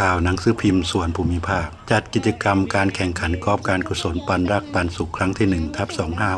ข่าวหนังสือพิมพ์ส่วนภูมิภาค จัดกิจกรรมการแข่งขันกอล์ฟการกุศลปันรักปันสุขครั้งที่1ทับ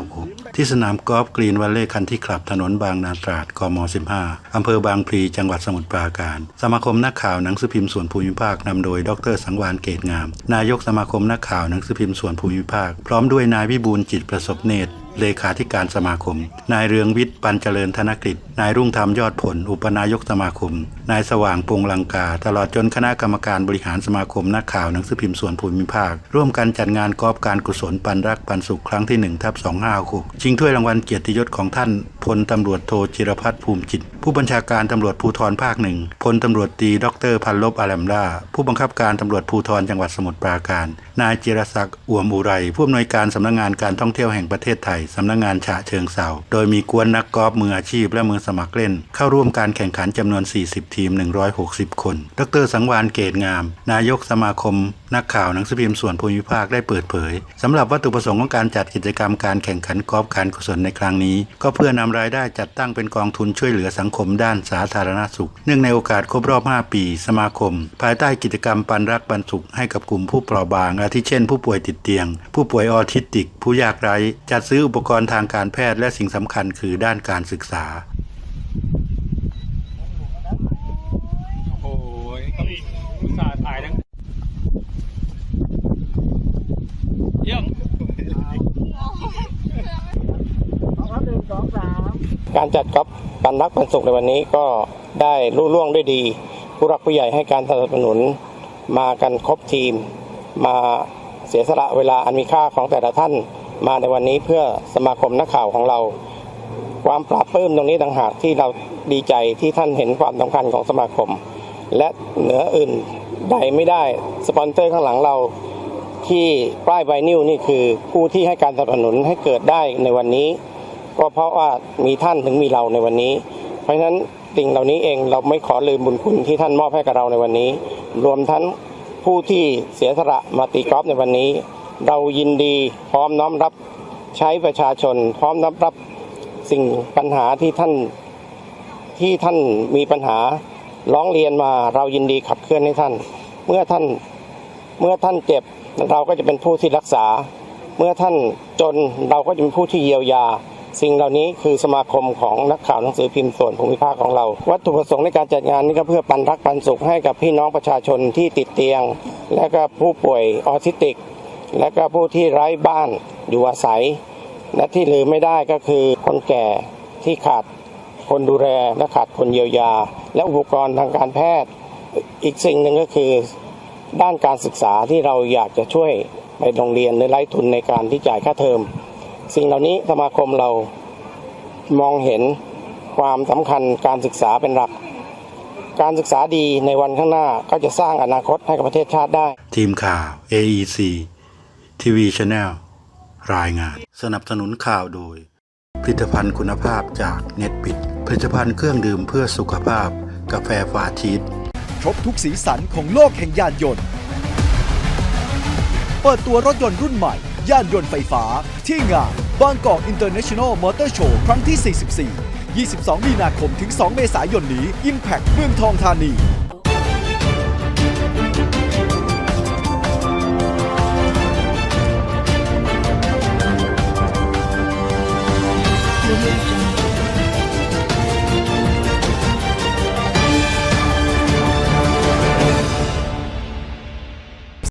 256 ที่สนามกอล์ฟกรีนวัลเล่คันที่คลับถนนบางนาตราดกม 15 อำเภอบางพลีจังหวัดสมุทรปราการ สมาคมนักข่าวหนังสือพิมพ์ส่วนภูมิภาคนำโดยดรสังวานเกตงาม นายกสมาคมนักข่าวหนังสือพิมพ์ส่วนภูมิภาค พร้อมด้วยนายวิบูลจิตประสบเนตรเลขาธิการสมาคม นายเรืองวิทย์ปันเจริญธนกฤษนายรุ่งธรรมยอดผล อุปนายกสมาคม นายสว่างปงลังกา ตลอดจนคณะกรรมการบริหารสมาคมนักข่าวหนังสือพิมพ์ส่วนภูมิภาค ร่วมกันจัดงานกอบการกุศลปันรักปันสุขครั้งที่1ทับ256ชิงถ้วยรางวัลเกียรติยศของท่านพลตำรวจโทจิรพัฒน์ภูมิจิตผู้บัญชาการตำรวจภูธรภาคหนึ่งพลตำรวจตรีดรพันลบอาลัมล่าผู้บังคับการตำรวจภูธรจังหวัดสมุทรปราการ นายจิรศักดิ์อ่วมอุไรผู้อำนวยการสำนักงานการท่องเที่ยวแห่งประเทศไทยสำนักงานฉะเชิงเซาโดยมีกวนนักกอล์ฟมืออาชีพและมือสมัครเล่น เข้าร่วมการแข่งขันจำนวน 40 ทีม 160 คน ดรสังวานเกตงาม นายกสมาคม นักข่าวหนังสือพิมพ์ส่วนภูมิภาคได้เปิดเผยสำหรับวัตถุประสงค์ของการจัดกิจกรรมการแข่งขันกอล์ฟการกุศลในครั้งนี้ ก็เพื่อนำรายได้จัดตั้งเป็นกองทุนช่วยเหลือสังคมด้านสาธารณสุข เนื่องในโอกาสครบรอบ 5 ปี สมาคม ภายใต้กิจกรรมปันรักปันสุขให้กับกลุ่มผู้เปราะบางอาทิเช่น ผู้ป่วยติดเตียง ผู้ป่วยออทิสติก ผู้ยากไร้ จัดซื้ออุปกรณ์ทางการแพทย์และสิ่งสำคัญคือด้านการศึกษา โอ้ยอุตส่าห์ถ่ายทั้งเยี่ยม การจัดกอล์ฟปันรักปันสุขในวันนี้ก็ได้รุ่ล่วงด้วยดี ผู้รักผู้ใหญ่ให้การสนับสนุนมากันครบทีม มาเสียสละเวลาอันมีค่าของแต่ละท่านมาในวันนี้เพื่อสมาคมนักข่าวของเรา ความปราบปลื้มตรงนี้ต่างหากที่เราดีใจที่ท่านเห็นความสำคัญของสมาคม และเหนืออื่นใดไม่ได้สปอนเซอร์ข้างหลังเรา ที่ป้ายไวนิวนี่คือผู้ที่ให้การสนับสนุนให้เกิดได้ในวันนี้ ก็เพราะว่ามีท่านถึงมีเราในวันนี้ เพราะฉะนั้นสิ่งเหล่านี้เองเราไม่ขอลืมบุญคุณที่ท่านมอบให้กับเราในวันนี้ รวมทั้งผู้ที่เสียสละมาตีกอล์ฟในวันนี้ เรายินดีพร้อมน้อมรับใช้ประชาชน พร้อมน้อมรับสิ่งปัญหาที่ท่านที่ท่านมีปัญหาร้องเรียนมาเรายินดีขับเคลื่อนให้ท่าน เมื่อท่านเมื่อท่านเจ็บ เราก็จะเป็นผู้ที่รักษา เมื่อท่านจนเราก็จะเป็นผู้ที่เยียวยา สิ่งเหล่านี้คือสมาคมของนักข่าวหนังสือพิมพ์ส่วนภูมิภาคของเรา วัตถุประสงค์ในการจัดงานนี้ก็เพื่อปันรักปันสุขให้กับพี่น้องประชาชนที่ติดเตียง และก็ผู้ป่วยออทิสติก และก็ผู้ที่ไร้บ้านอยู่อาศัย และที่ลืมไม่ได้ก็คือคนแก่ที่ขาดคนดูแลและขาดคนเยียวยา และอุปกรณ์ทางการแพทย์ อีกสิ่งหนึ่งก็คือ ด้านการศึกษาที่เราอยากจะช่วยไปโรงเรียนในไร้ทุนในการที่จ่ายค่าเทอม สิ่งเหล่านี้สมาคมเรามองเห็นความสำคัญการศึกษาเป็นหลักการศึกษาดีในวันข้างหน้าก็จะสร้างอนาคตให้กับประเทศชาติได้ ทีมข่าว AEC ทีวีช n แนลรายงาน สนับสนุนข่าวโดย ผลิตภัณฑ์คุณภาพจากเน็ตปิด ผลิตภัณฑ์เครื่องดื่มเพื่อสุขภาพ กาแฟฟาชีส ครบทุกสีสันของโลกแห่งยานยนต์ เปิดตัวรถยนต์รุ่นใหม่ ยานยนต์ไฟฟ้า ที่งานบางกอกอินเตอร์เนชั่นแนลมอเตอร์โชว์ครั้งที่ 44 22 มีนาคมถึง 2 เมษายนนี้ Impact เมืองทองธานีเ